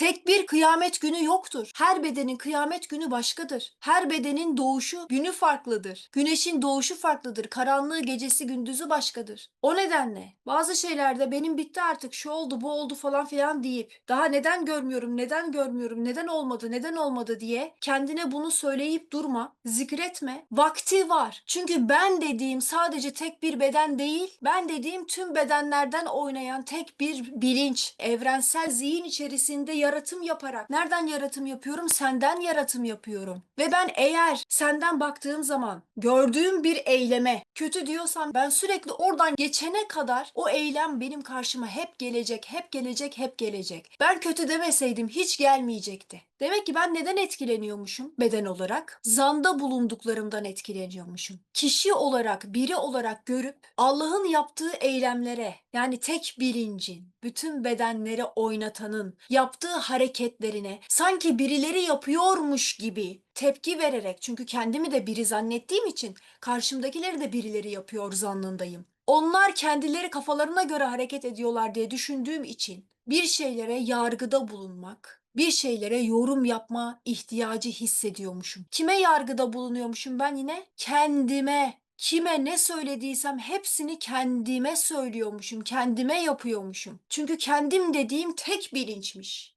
Tek bir kıyamet günü yoktur. Her bedenin kıyamet günü başkadır. Her bedenin doğuşu günü farklıdır. Güneşin doğuşu farklıdır. Karanlığı gecesi gündüzü başkadır. O nedenle bazı şeylerde benim bitti artık şu oldu bu oldu falan filan deyip daha neden görmüyorum neden görmüyorum neden olmadı neden olmadı diye kendine bunu söyleyip durma. Zikretme. Vakti var. Çünkü ben dediğim sadece tek bir beden değil. Ben dediğim tüm bedenlerden oynayan tek bir bilinç. Evrensel zihin içerisinde yaratım yaparak. Nereden yaratım yapıyorum? Senden yaratım yapıyorum. Ve ben eğer senden baktığım zaman gördüğüm bir eyleme kötü diyorsam ben sürekli oradan geçene kadar o eylem benim karşıma hep gelecek, hep gelecek, hep gelecek. Ben kötü demeseydim hiç gelmeyecekti. Demek ki ben neden etkileniyormuşum beden olarak? Zanda bulunduklarımdan etkileniyormuşum. Kişi olarak, biri olarak görüp Allah'ın yaptığı eylemlere yani tek bilincin, bütün bedenleri oynatanın yaptığı hareketlerine sanki birileri yapıyormuş gibi tepki vererek çünkü kendimi de biri zannettiğim için karşımdakileri de birileri yapıyor zannındayım. Onlar kendileri kafalarına göre hareket ediyorlar diye düşündüğüm için bir şeylere yargıda bulunmak, bir şeylere yorum yapma ihtiyacı hissediyormuşum. Kime yargıda bulunuyormuşum ben yine? Kendime. Kime ne söylediysem hepsini kendime söylüyormuşum, kendime yapıyormuşum. Çünkü kendim dediğim tek bilinçmiş.